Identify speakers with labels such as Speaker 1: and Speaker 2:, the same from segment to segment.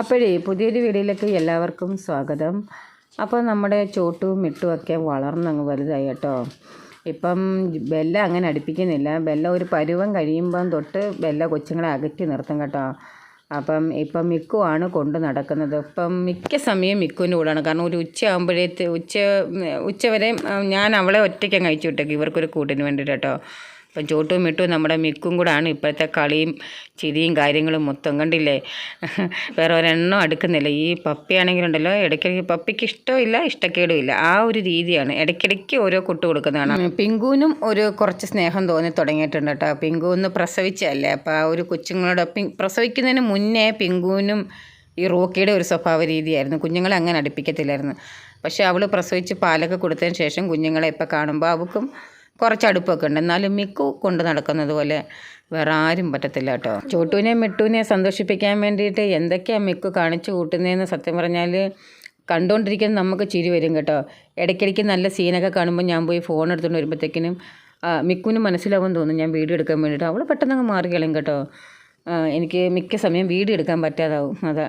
Speaker 1: അപ്പോഴേ പുതിയൊരു വീഡിയോയിലേക്ക് എല്ലാവർക്കും സ്വാഗതം. അപ്പോൾ നമ്മുടെ ചോട്ടും മിട്ടും ഒക്കെ വളർന്നങ്ങ് വലുതായി കേട്ടോ. ഇപ്പം ബെല്ല അങ്ങനെ അടുപ്പിക്കുന്നില്ല. ബെല്ല ഒരു പരുവം കഴിയുമ്പം തൊട്ട് ബെല്ല കൊച്ചുങ്ങളെ അകറ്റി നിർത്തും കേട്ടോ. അപ്പം ഇപ്പം മിക്കുവാണ് കൊണ്ട് നടക്കുന്നത്. ഇപ്പം മിക്ക സമയം മിക്കുവിന്റെ കൂടെയാണ്. കാരണം ഒരു ഉച്ച ആകുമ്പോഴേ ഉച്ച ഉച്ച വരെ ഞാൻ അവളെ ഒറ്റയ്ക്ക് കഴിച്ചു വിട്ടേക്ക്. ഇവർക്കൊരു കൂട്ടിന് വേണ്ടിയിട്ട് കേട്ടോ. ഇപ്പം ചോട്ടും മിട്ടും നമ്മുടെ മിക്കും കൂടാണ്. ഇപ്പോഴത്തെ കളിയും ചിരിയും കാര്യങ്ങളും മൊത്തം കണ്ടില്ലേ? വേറെ ഒരെണ്ണം അടുക്കുന്നില്ല. ഈ പപ്പിയാണെങ്കിലുണ്ടല്ലോ ഇടയ്ക്കിടയ്ക്ക് പപ്പിക്ക് ഇഷ്ടമില്ല ഇഷ്ടക്കേടും ഇല്ല ആ ഒരു രീതിയാണ്. ഇടയ്ക്കിടയ്ക്ക് ഓരോ കൊട്ട് കൊടുക്കുന്നതാണ് പിങ്കുവിനും ഒരു കുറച്ച് സ്നേഹം തോന്നി തുടങ്ങിയിട്ടുണ്ട് കേട്ടോ. പിങ്കു ഒന്ന് പ്രസവിച്ചല്ലേ അപ്പോൾ ആ ഒരു കൊച്ചുങ്ങളോട് പ്രസവിക്കുന്നതിന് മുന്നേ പിങ്കുവിനും ഈ റോക്കിയുടെ ഒരു സ്വഭാവ രീതിയായിരുന്നു. കുഞ്ഞുങ്ങളെ അങ്ങനെ അടുപ്പിക്കത്തില്ലായിരുന്നു. പക്ഷേ അവൾ പ്രസവിച്ച് പാലൊക്കെ കൊടുത്തതിന് ശേഷം കുഞ്ഞുങ്ങളെ ഇപ്പോൾ കാണുമ്പോൾ അവൾക്കും കുറച്ച് അടുപ്പൊക്കെ ഉണ്ട്. എന്നാലും മിക്കു കൊണ്ട് നടക്കുന്നത് പോലെ വേറെ ആരും പറ്റത്തില്ല കേട്ടോ. ചോട്ടുവിനെ മിട്ടുവിനെ സന്തോഷിപ്പിക്കാൻ വേണ്ടിയിട്ട് എന്തൊക്കെയാണ് മിക്കു കാണിച്ചു കൂട്ടുന്നതെന്ന് സത്യം പറഞ്ഞാൽ കണ്ടുകൊണ്ടിരിക്കുന്ന നമുക്ക് ചിരി വരും കേട്ടോ. ഇടയ്ക്കിടയ്ക്ക് നല്ല സീനൊക്കെ കാണുമ്പോൾ ഞാൻ പോയി ഫോൺ എടുത്തുകൊണ്ട് വരുമ്പോഴത്തേക്കിനും മിക്കുവിന് മനസ്സിലാവും തോന്നും ഞാൻ വീഡിയോ എടുക്കാൻ വേണ്ടിയിട്ട്. അവൾ പെട്ടെന്ന് അങ്ങ് മാറി കളയും കേട്ടോ. എനിക്ക് മിക്ക സമയം വീഡിയോ എടുക്കാൻ പറ്റാതാവും. അതാ.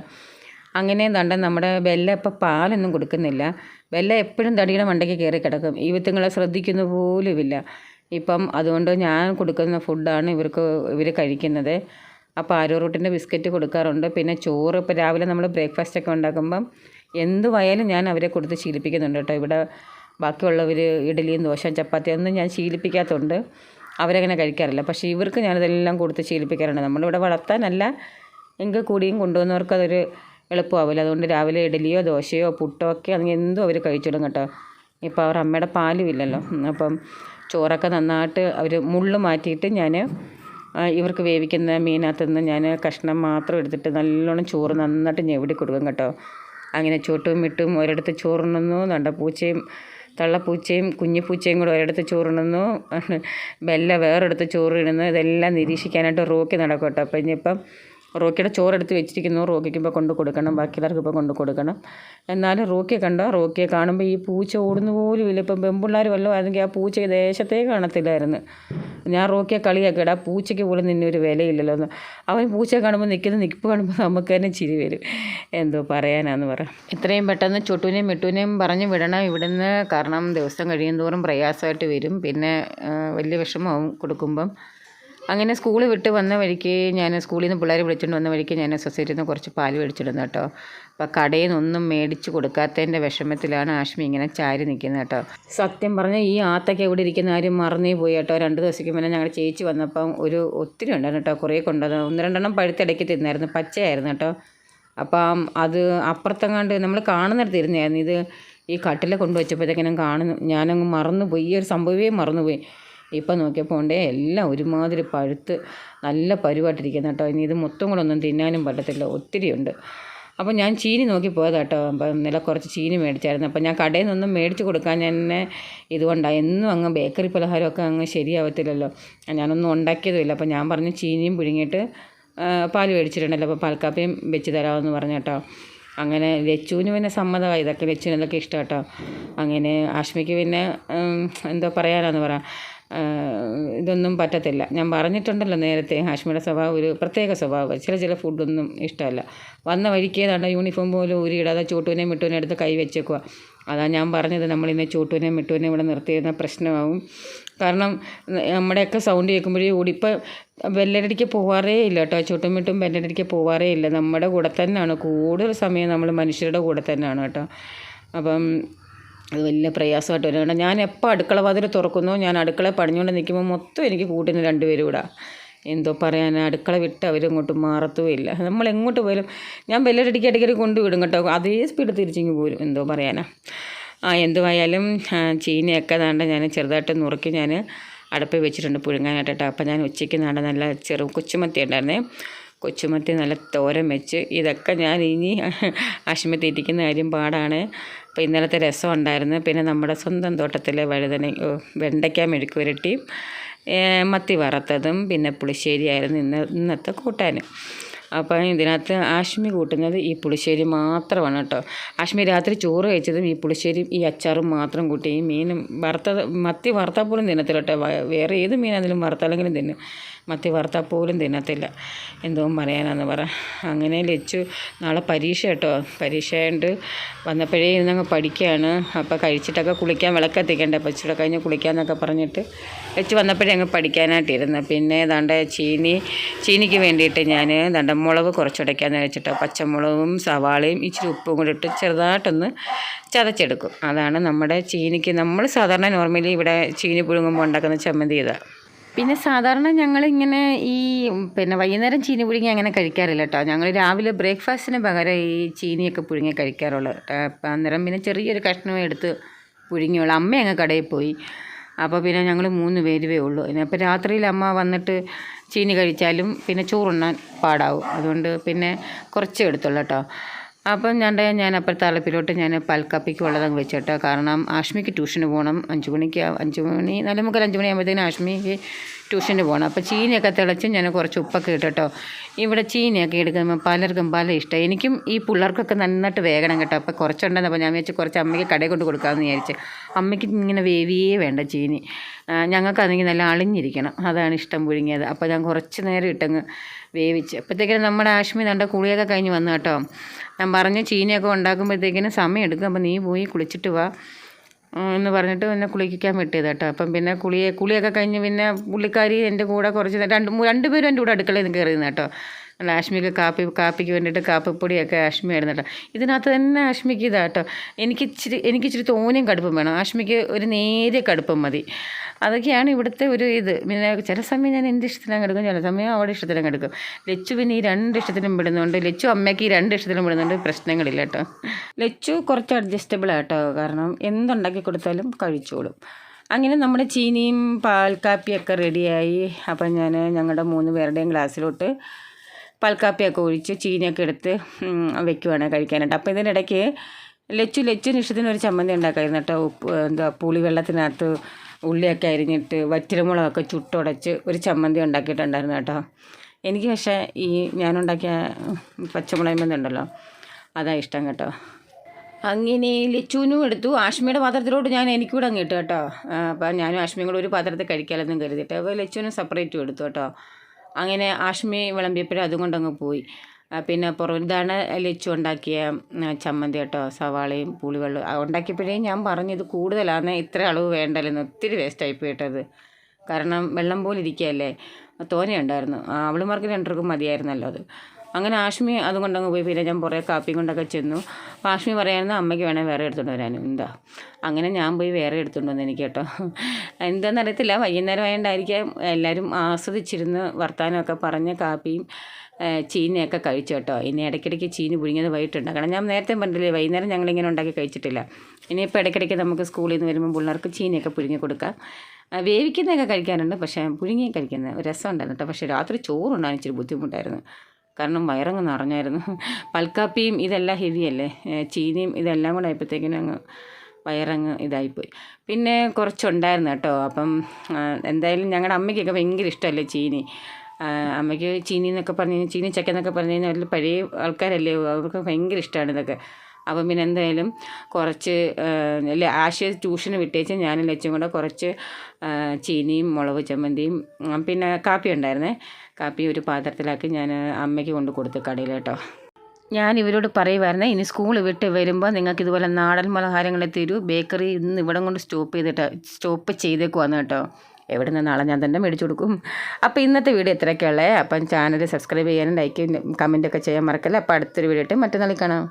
Speaker 1: അങ്ങനെ തണ്ട നമ്മുടെ ബെല്ല ഇപ്പം പാലൊന്നും കൊടുക്കുന്നില്ല. ബെല്ല എപ്പോഴും തടിയുടെ മണ്ടയ്ക്ക് കയറി കിടക്കും. ഈ വിത്തുങ്ങളെ ശ്രദ്ധിക്കുന്ന പോലുമില്ല. ഇപ്പം അതുകൊണ്ട് ഞാൻ കൊടുക്കുന്ന ഫുഡാണ് ഇവർക്ക് ഇവർ കഴിക്കുന്നത്. അപ്പോൾ ആരോ റൂട്ടിന്റെ ബിസ്ക്കറ്റ് കൊടുക്കാറുണ്ട്. പിന്നെ ചോറ് ഇപ്പോൾ രാവിലെ നമ്മൾ ബ്രേക്ക്ഫാസ്റ്റ് ഒക്കെ ഉണ്ടാക്കുമ്പം എന്തുവായാലും ഞാൻ അവരെ കൊടുത്ത് ശീലിപ്പിക്കുന്നുണ്ട് കേട്ടോ. ഇവിടെ ബാക്കിയുള്ളവർ ഇഡലിയും ദോശ ചപ്പാത്തി ഒന്നും ഞാൻ ശീലിപ്പിക്കാത്തതുകൊണ്ട് അവരങ്ങനെ കഴിക്കാറില്ല. പക്ഷേ ഇവർക്ക് ഞാനിതെല്ലാം കൊടുത്ത് ശീലിപ്പിക്കാറുണ്ട്. നമ്മളിവിടെ വളർത്താനല്ല എങ്കിൽ കൂടിയും കൊണ്ടുവന്നവർക്ക് അതൊരു എളുപ്പമാവില്ല. അതുകൊണ്ട് രാവിലെ ഇഡലിയോ ദോശയോ പുട്ടോ ഒക്കെ അല്ലെങ്കിൽ എന്തും അവർ കഴിച്ചിടും കേട്ടോ. ഇപ്പോൾ അവർ അമ്മയുടെ പാലും ഇല്ലല്ലോ. അപ്പം ചോറൊക്കെ നന്നായിട്ട് അവർ മുള്ള് മാറ്റിയിട്ട് ഞാൻ ഇവർക്ക് വേവിക്കുന്ന മീനകത്ത് നിന്ന് ഞാൻ കഷ്ണം മാത്രം എടുത്തിട്ട് നല്ലോണം ചോറ് നന്നായിട്ട് ഞെവിടി കൊടുക്കും കേട്ടോ. അങ്ങനെ ചോട്ടും മിട്ടും ഒരിടത്ത് ചോറുണ്ണുന്നു നണ്ട പൂച്ചയും തള്ളപ്പൂച്ചയും കുഞ്ഞിപ്പൂച്ചയും കൂടെ ഒരിടത്ത് ചോറുണ്ണുന്നു ബെല്ല വേറൊരിടത്ത് ചോറിടുന്നു ഇതെല്ലാം നിരീക്ഷിക്കാനായിട്ട് റോക്കി നടക്കും കേട്ടോ. അപ്പം ഇനിയിപ്പം റോക്കിയുടെ ചോറെടുത്ത് വെച്ചിരിക്കുന്നു. റോക്കിക്ക് ഇപ്പോൾ കൊണ്ട് കൊടുക്കണം. ബാക്കിയുള്ളവർക്ക് ഇപ്പോൾ കൊണ്ട് കൊടുക്കണം. എന്നാലും റോക്കിയെ കണ്ടോ? റോക്കിയെ കാണുമ്പോൾ ഈ പൂച്ച ഓടുന്ന പോലും ഇല്ല. ഇപ്പം പെമ്പിള്ളാർ വല്ലതും ആയിരുന്നെങ്കിൽ ആ പൂച്ചയെ ദേശത്തേ കാണത്തില്ലായിരുന്നു. ഞാൻ റോക്കിയെ കളിയാക്കി ആ പൂച്ചയ്ക്ക് പോലും നിന്നെ ഒരു വിലയില്ലല്ലോ എന്ന്. അവൻ പൂച്ചയെ കാണുമ്പോൾ നിൽക്കുന്ന നിൽപ്പ് കാണുമ്പോൾ നമുക്ക് തന്നെ ചിരി വരും. എന്തോ പറയാനാന്ന് പറ ഇത്രയും പെട്ടെന്ന് ചുട്ടുവിനെയും മിട്ടുവിനെയും പറഞ്ഞു വിടണം ഇവിടുന്ന്. കാരണം ദിവസം കഴിയും തോറും പ്രയാസമായിട്ട് വരും. പിന്നെ വലിയ വിഷമമാവും കൊടുക്കുമ്പം അങ്ങനെ സ്കൂൾ വിട്ട് വന്ന വഴിക്ക് ഞാൻ സ്കൂളിൽ നിന്ന് പിള്ളേരെ വിളിച്ചുകൊണ്ട് വന്ന വഴിക്ക് ഞാൻ സൊസൈറ്റിയിൽ നിന്ന് കുറച്ച് പാൽ മേടിച്ചിടുന്നു കേട്ടോ. അപ്പോൾ കടയിൽ നിന്നൊന്നും മേടിച്ച് കൊടുക്കാത്തതിന്റെ വിഷമത്തിലാണ് ആഷ്മി ഇങ്ങനെ ചാരി നിൽക്കുന്നത് കേട്ടോ. സത്യം പറഞ്ഞാൽ ഈ ആത്തൊക്കെ ഇവിടെ ഇരിക്കുന്ന ആരും മറന്നേ പോയി കേട്ടോ. രണ്ട് ദിവസത്തേക്ക് മുന്നേ ഞങ്ങളുടെ ചേച്ചി വന്നപ്പം ഒരു ഒത്തിരി ഉണ്ടായിരുന്നു കേട്ടോ. കുറേ കൊണ്ടുവന്നു ഒന്ന് രണ്ടെണ്ണം പഴുത്തിടയ്ക്ക് തിന്നായിരുന്നു. പച്ചയായിരുന്നു കേട്ടോ. അപ്പം അത് അപ്പുറത്തെങ്ങാണ്ട് നമ്മൾ കാണുന്നിടത്ത് ഇരുന്നായിരുന്നു. ഇത് ഈ കട്ടിലെ കൊണ്ടുവച്ചപ്പോഴത്തേക്കിനും കാണുന്നു. ഞാനങ്ങ് മറന്നുപോയി. ഈ ഒരു സംഭവമേ മറന്നുപോയി. ഇപ്പം നോക്കിയപ്പോൾ ഉണ്ടേ എല്ലാം ഒരുമാതിരി പഴുത്ത് നല്ല പരുവായിട്ടിരിക്കുന്ന കേട്ടോ. ഇനി ഇത് മൊത്തം കൂടെ ഒന്നും തിന്നാനും പറ്റത്തില്ല. ഒത്തിരി ഉണ്ട്. അപ്പോൾ ഞാൻ ചീനി നോക്കി പോയതാ കേട്ടോ. അപ്പം ഇന്നലെ കുറച്ച് ചീനി മേടിച്ചായിരുന്നു. അപ്പം ഞാൻ കടയിൽ നിന്നൊന്നും മേടിച്ച് കൊടുക്കാൻ തന്നെ ഇതുകൊണ്ടാണ് എന്നും അങ്ങ് ബേക്കറി പലഹാരമൊക്കെ അങ്ങ് ശരിയാവത്തില്ലല്ലോ. ഞാനൊന്നും ഉണ്ടാക്കിയതുമില്ല. അപ്പം ഞാൻ പറഞ്ഞു ചീനിയും പുഴുങ്ങിയിട്ട് പാൽ മേടിച്ചിട്ടുണ്ടല്ലോ. അപ്പോൾ പാൽക്കാപ്പിയും വെച്ച് തരാമെന്ന് പറഞ്ഞു കേട്ടോ. അങ്ങനെ ലച്ചുവിന് പിന്നെ സമ്മതമായി. ഇതൊക്കെ ലച്ചുവിന് ഇഷ്ടം കേട്ടോ. അങ്ങനെ ആഷ്മിക്ക് പിന്നെ എന്തോ പറയാനാന്ന് പറ ഇതൊന്നും പറ്റത്തില്ല. ഞാൻ പറഞ്ഞിട്ടുണ്ടല്ലോ നേരത്തെ ഹാഷ്മിയുടെ സ്വഭാവം ഒരു പ്രത്യേക സ്വഭാവം. ചില ചില ഫുഡൊന്നും ഇഷ്ടമല്ല. വന്ന വഴിക്ക് ഏതാണ്ട് യൂണിഫോം പോലും ഊരിയിടാതെ ചൂട്ടുവിനെയും മിട്ടുവിനെ എടുത്ത് കൈ വെച്ചേക്കുക അതാണ് ഞാൻ പറഞ്ഞത്. നമ്മളിന്ന് ചൂട്ടുവിനെയും മിട്ടുവിനെയും ഇവിടെ നിർത്തിയിരുന്ന പ്രശ്നമാവും. കാരണം നമ്മുടെയൊക്കെ സൗണ്ട് കേൾക്കുമ്പോഴേ കൂടി ഇപ്പം ബെല്ലടിക്ക് പോവാറേ ഇല്ല കേട്ടോ. ചുട്ടും മിട്ടും ബെല്ലടിക്ക് പോവാറേ ഇല്ല. നമ്മുടെ കൂടെ തന്നെയാണ്. കൂടുതൽ സമയം നമ്മൾ മനുഷ്യരുടെ കൂടെ തന്നെയാണ് കേട്ടോ. അപ്പം അത് വലിയ പ്രയാസമായിട്ട് വരും. ഞാൻ എപ്പോൾ അടുക്കള വാതിൽ തുറക്കുന്നു ഞാൻ അടുക്കള പണിഞ്ഞുകൊണ്ട് നിൽക്കുമ്പോൾ മൊത്തം എനിക്ക് കൂട്ടിന് രണ്ടുപേരും കൂടെ എന്തോ പറയാൻ അടുക്കള വിട്ട് അവരിങ്ങോട്ട് മാറത്തുമില്ല നമ്മൾ എങ്ങോട്ട് പോയാലും ഞാൻ ബെല്ലടിക്ക് ഇടയ്ക്കിടയ്ക്ക് കൊണ്ടുവിടും കേട്ടോ. അതേ സ്പീഡ് തിരിച്ചിങ്ങ് പോരും. എന്തോ പറയാനാ. ആ എന്തുവായാലും ചീനയൊക്കെ താണ്ട ഞാൻ ചെറുതായിട്ട് നുറുക്കി ഞാൻ അടുപ്പിൽ വെച്ചിട്ടുണ്ട് പുഴുങ്ങാനായിട്ട് അപ്പം ഞാൻ ഉച്ചയ്ക്ക് നാണ്ട നല്ല ചെറു കൊച്ചുമത്തി ഉണ്ടായിരുന്നേ കൊച്ചുമത്തി നല്ല തോരൻ വെച്ച് ഇതൊക്കെ ഞാൻ ഇനി ഇരിക്കുന്ന കാര്യം പാടാണ്. അപ്പോൾ ഇന്നലത്തെ രസം ഉണ്ടായിരുന്നു. പിന്നെ നമ്മുടെ സ്വന്തം തോട്ടത്തിലെ വഴുതന വെണ്ടയ്ക്ക മെഴുക്ക് പുരട്ടിയും മത്തി വറുത്തതും പിന്നെ പുളിശ്ശേരിയായിരുന്നു ഇന്ന് ഇന്നത്തെ കൂട്ടാൻ അപ്പം ഇതിനകത്ത് ആഷ്മി കൂട്ടുന്നത് ഈ പുളിശ്ശേരി മാത്രമാണ് കേട്ടോ. ആഷ്മി രാത്രി ചോറ് കഴിച്ചതും ഈ പുളിശ്ശേരിയും ഈ അച്ചാറും മാത്രം കൂട്ടി ഈ മീനും വറുത്തത് മത്തി വറുത്താൽ പോലും തിന്നത്തില്ല കേട്ടോ. വേറെ ഏത് മീനാണെങ്കിലും വറുത്താലെങ്കിലും തിന്നും. മത്തി വറുത്താൽ പോലും തിന്നത്തില്ല. എന്തോ പറയാനാന്ന് പറ. അങ്ങനെ ലച്ചു നാളെ പരീക്ഷ കേട്ടോ. പരീക്ഷ ആയതുകൊണ്ട് വന്നപ്പോഴേ ഇരുന്നങ്ങ് പഠിക്കുകയാണ്. അപ്പോൾ കഴിച്ചിട്ടൊക്കെ കുളിക്കാൻ വിളക്കെത്തിക്കണ്ടേ. ഇച്ചിരി കഴിഞ്ഞ് കുളിക്കാമെന്നൊക്കെ പറഞ്ഞിട്ട് ലച്ചു വന്നപ്പോഴേ അങ്ങ് പഠിക്കാനായിട്ടിരുന്നു. പിന്നെ ദണ്ട ചീനി ചീനിക്ക് വേണ്ടിയിട്ട് ഞാൻ ദണ്ട മുളക് കുറച്ചുടയ്ക്കാന്ന് വെച്ചിട്ടോ പച്ചമുളകും സവാളയും ഇച്ചിരി ഉപ്പും കൂടി ഇട്ട് ചെറുതായിട്ടൊന്ന് ചതച്ചെടുക്കും. അതാണ് നമ്മുടെ ചീനിക്ക് നമ്മൾ സാധാരണ നോർമലി ഇവിടെ ചീനി പുഴുങ്ങുമ്പോൾ ഉണ്ടാക്കുന്ന ചമ്മന്തി ഇതാണ് പിന്നെ സാധാരണ ഞങ്ങളിങ്ങനെ ഈ പിന്നെ വൈകുന്നേരം ചീനി പുഴുങ്ങി അങ്ങനെ കഴിക്കാറില്ല കേട്ടോ. ഞങ്ങൾ രാവിലെ ബ്രേക്ക്ഫാസ്റ്റിന് പകരം ഈ ചീനിയൊക്കെ പുഴുങ്ങി കഴിക്കാറുള്ളൂ. അപ്പം അന്നേരം പിന്നെ ചെറിയൊരു കഷ്ണം എടുത്ത് പുഴുങ്ങിയുള്ളൂ. അമ്മ അങ്ങ് കടയിൽ പോയി അപ്പോൾ പിന്നെ ഞങ്ങൾ മൂന്ന് പേരുവേ ഉള്ളൂ. അപ്പോൾ രാത്രിയിൽ അമ്മ വന്നിട്ട് ചീനി കഴിച്ചാലും പിന്നെ ചോറുണ്ണാൻ പാടാവും. അതുകൊണ്ട് പിന്നെ കുറച്ചേ എടുത്തുള്ളൂ കേട്ടോ. അപ്പം ഞാൻ ഞാൻ അപ്പുറത്തെ തളപ്പിലോട്ട് ഞാൻ പൽക്കപ്പിക്ക് ഉള്ളതങ്ങ് വെച്ചോട്ടെ. കാരണം ആഷ്മിക്ക് ട്യൂഷന് പോകണം. അഞ്ച് മണിക്ക് അഞ്ച് മണി നാല് മുക്കാൽ അഞ്ച് മണിയാകുമ്പോഴത്തേനും ആഷ്മിക്ക് ട്യൂഷന് പോകണം. അപ്പോൾ ചീനിയൊക്കെ തിളച്ച് ഞാൻ കുറച്ച് ഉപ്പൊക്കെ ഇട്ടോ ഇവിടെ ചീനിയൊക്കെ എടുക്കുമ്പോൾ പലർക്കും പല ഇഷ്ടം. എനിക്കും ഈ പിള്ളേർക്കൊക്കെ നന്നായിട്ട് വേഗണം കേട്ടോ. അപ്പോൾ കുറച്ചുണ്ടെന്ന് അപ്പോൾ ഞാൻ വെച്ച് കുറച്ച് അമ്മയ്ക്ക് കടയിൽ കൊണ്ട് കൊടുക്കാമെന്ന് വിചാരിച്ച്. അമ്മയ്ക്ക് ഇങ്ങനെ വേവിയേ വേണ്ട ചീനി. ഞങ്ങൾക്കാണെങ്കിൽ നല്ല അളിഞ്ഞിരിക്കണം. അതാണ് ഇഷ്ടം പുഴുങ്ങിയത്. അപ്പോൾ ഞാൻ കുറച്ച് നേരം ഇട്ടങ്ങ് വേവിച്ച്. അപ്പോഴത്തേക്കിനും നമ്മുടെ ആശ്മി നല്ല കുളിയൊക്കെ കഴിഞ്ഞ് വന്നു കേട്ടോ. ഞാൻ പറഞ്ഞ് ചീനിയൊക്കെ ഉണ്ടാക്കുമ്പോഴത്തേക്കിനും സമയം എടുക്കും. അപ്പം നീ പോയി കുളിച്ചിട്ട് വാ. എന്ന് പറഞ്ഞിട്ട് പിന്നെ കുളിക്കാൻ വിട്ടത് കേട്ടോ. അപ്പം പിന്നെ കുളിയെ കുളിയൊക്കെ കഴിഞ്ഞ് പിന്നെ പുള്ളിക്കാരി എന്റെ കൂടെ കുറച്ച് രണ്ട് രണ്ട് പേരും എന്റെ കൂടെ അടുക്കളയിൽ നിന്ന് കയറിയിരുന്നു കേട്ടോ. ആഷ്മിക്ക് കാപ്പി കാപ്പിക്ക് വേണ്ടിയിട്ട് കാപ്പിപ്പൊടിയൊക്കെ ആഷ്മി ആയിരുന്നു കേട്ടോ ഇതിനകത്ത് തന്നെ ആഷ്മിക്ക് കേട്ടോ എനിക്ക് ഇച്ചിരി എനിക്ക് ഇച്ചിരി തോനെയും കടുപ്പം വേണം. ആഷ്മിക്ക് ഒരു നേരിയ കടുപ്പം മതി. അതൊക്കെയാണ് ഇവിടുത്തെ ഒരു ഇത്. പിന്നെ ചില സമയം ഞാൻ എന്റെ ഇഷ്ടത്തിലും എടുക്കും ചില സമയം അവിടെ ഇഷ്ടത്തിലും എടുക്കും. ലച്ചു പിന്നെ ഈ രണ്ട് ഇഷ്ടത്തിലും വിടുന്നുണ്ട് ലച്ചു അമ്മയ്ക്ക് ഈ രണ്ട് ഇഷ്ടത്തിലും വിടുന്നുണ്ട് പ്രശ്നങ്ങളില്ല കേട്ടോ ലച്ചു കുറച്ച് അഡ്ജസ്റ്റബിൾ ആട്ടോ. കാരണം എന്തുണ്ടാക്കി കൊടുത്താലും കഴിച്ചോളും. അങ്ങനെ നമ്മുടെ ചീനിയും പാൽക്കാപ്പിയൊക്കെ റെഡിയായി അപ്പം ഞാൻ ഞങ്ങളുടെ മൂന്ന് പേരുടെയും ഗ്ലാസ്സിലോട്ട് പാൽക്കാപ്പിയൊക്കെ ഒഴിച്ച് ചീനിയൊക്കെ എടുത്ത് വെക്കുവാണ് കഴിക്കാനായിട്ട്. അപ്പോൾ ഇതിനിടയ്ക്ക് ലച്ചു ലച്ചു ഇഷ്ടത്തിന് ഒരു ചമ്മന്തി ഉണ്ടാക്കായിരുന്നു കേട്ടോ. ഉപ്പ് എന്താ പുളി വെള്ളത്തിനകത്ത് ഉള്ളിയൊക്കെ അരിഞ്ഞിട്ട് വറ്റിലമുളകൊക്കെ ചുട്ടുടച്ച് ഒരു ചമ്മന്തി ഉണ്ടാക്കിയിട്ടുണ്ടായിരുന്നു കേട്ടോ. എനിക്ക് പക്ഷേ ഈ ഞാനുണ്ടാക്കിയ പച്ചമുളക് ഉണ്ടല്ലോ അതാ ഇഷ്ടം കേട്ടോ. അങ്ങനെ ലച്ചുവിനും എടുത്തു. ആഷ്മിയുടെ പാത്രത്തിലോട്ട് ഞാൻ എനിക്കൂടെ അങ്ങ് ഇട്ടു കേട്ടോ. അപ്പം ഞാനും ആഷ്മിയും കൂടെ ഒരു പാത്രത്തിൽ കഴിക്കാമെന്നും കരുതിയിട്ട്. അപ്പോൾ ലച്ചുവിനും സെപ്പറേറ്റും എടുത്തു കേട്ടോ. അങ്ങനെ ആഷ്മി വിളമ്പിയപ്പോഴും അതും കൊണ്ടങ്ങ് പോയി പിന്നെ ഇതാണ് ലച്ചു ഉണ്ടാക്കിയ ചമ്മന്തി കേട്ടോ സവാളയും പുളിവെള്ളം ഉണ്ടാക്കിയപ്പോഴേ ഞാൻ പറഞ്ഞു ഇത് കൂടുതലാണ് ഇത്ര അളവ് വേണ്ടല്ലെന്ന് ഒത്തിരി വേസ്റ്റായി പോയിട്ടത്. കാരണം വെള്ളം പോലെ ഇരിക്കുകയല്ലേ തോനെയുണ്ടായിരുന്നു അവളുമാർക്ക് രണ്ടർക്കും മതിയായിരുന്നല്ലോ അത്. അങ്ങനെ ആഷ്മി അതും കൊണ്ടങ്ങ് പോയി. പിന്നെ ഞാൻ കുറേ കാപ്പി കൊണ്ടൊക്കെ ചെന്നു. അപ്പോൾ ആഷ്മി പറയാമായിരുന്നു അമ്മയ്ക്ക് വേണേൽ വേറെ എടുത്തുകൊണ്ട് വരാനും. എന്താ? അങ്ങനെ ഞാൻ പോയി വേറെ എടുത്തുകൊണ്ട് വന്നു എനിക്ക് കേട്ടോ. എന്താണെന്ന് അറിയത്തില്ല. വൈകുന്നേരം ആയതുകൊണ്ടായിരിക്കാം എല്ലാവരും ആസ്വദിച്ചിരുന്ന് വർത്തമാനമൊക്കെ പറഞ്ഞ കാപ്പിയും ചീനിയൊക്കെ കഴിച്ചു കേട്ടോ. ഇനി ഇടയ്ക്കിടയ്ക്ക് ചീനി പുഴുങ്ങിയത് വൈകിട്ടുണ്ടാക്കണം ഞാൻ നേരത്തെ പറഞ്ഞില്ലേ വൈകുന്നേരം ഞങ്ങളിങ്ങനെ ഉണ്ടാക്കി കഴിച്ചിട്ടില്ല. ഇനിയിപ്പോൾ ഇടയ്ക്കിടയ്ക്ക് നമുക്ക് സ്കൂളിൽ നിന്ന് വരുമ്പോൾ പിള്ളേർക്ക് ചീനിയൊക്കെ പുഴുങ്ങി കൊടുക്കാം. വേവിക്കുന്നതൊക്കെ കഴിക്കാറുണ്ട് പക്ഷേ പുഴുങ്ങി കഴിക്കുന്ന രസം ഉണ്ടായിരുന്നു കേട്ടോ. പക്ഷേ രാത്രി ചോറുണ്ടാകാൻ ഇച്ചിരി ബുദ്ധിമുട്ടായിരുന്നു. കാരണം വയറങ്ങ് നിറഞ്ഞായിരുന്നു. പൽക്കാപ്പിയും ഇതെല്ലാം ഹെവി അല്ലേ? ചീനിയും ഇതെല്ലാം കൂടെ ആയപ്പോഴത്തേക്കിനും അങ്ങ് വയറങ്ങ് ഇതായിപ്പോയി. പിന്നെ കുറച്ചുണ്ടായിരുന്നു കേട്ടോ. അപ്പം എന്തായാലും ഞങ്ങളുടെ അമ്മയ്ക്കൊക്കെ ഭയങ്കര ഇഷ്ടമല്ലേ ചീനി? അമ്മയ്ക്ക് ചീനി എന്നൊക്കെ പറഞ്ഞു ചീനി ചക്ക എന്നൊക്കെ പറഞ്ഞു കഴിഞ്ഞാൽ പഴയ ആൾക്കാരല്ലേ? അവർക്ക് ഭയങ്കര ഇഷ്ടമാണ് ഇതൊക്കെ. അപ്പം പിന്നെ എന്തായാലും കുറച്ച് ആശയ ട്യൂഷന് വിട്ടേച്ച് ഞാനും ലച്ചും കൂടെ കുറച്ച് ചീനിയും മുളക് ചമ്മന്തിയും പിന്നെ കാപ്പി ഉണ്ടായിരുന്നേ. കാപ്പി ഒരു പാത്രത്തിലാക്കി ഞാൻ അമ്മയ്ക്ക് കൊണ്ട് കൊടുത്തു കടയിൽ കേട്ടോ. ഞാൻ ഇവരോട് പറയുമായിരുന്നേ ഇനി സ്കൂൾ വിട്ട് വരുമ്പോൾ നിങ്ങൾക്ക് ഇതുപോലെ നാടൻ പലഹാരങ്ങൾ തരൂ. ബേക്കറി ഇന്ന് ഇവിടെ കൊണ്ട് സ്റ്റോപ്പ് ചെയ്തിട്ട് സ്റ്റോപ്പ് ചെയ്തേക്കുവാന്ന് കേട്ടോ. എവിടെ നിന്ന് നാളെ ഞാൻ തന്നെ മേടിച്ചു കൊടുക്കും. അപ്പോൾ ഇന്നത്തെ വീഡിയോ ഇത്രയൊക്കെയുള്ളത് അപ്പം ചാനൽ സബ്സ്ക്രൈബ് ചെയ്യാനും ലൈക്ക് കമന്റൊക്കെ ചെയ്യാൻ മറക്കല്ലേ. അപ്പോൾ അടുത്തൊരു വീഡിയോ ഇട്ട് മറ്റന്നാളിൽ കാണാം.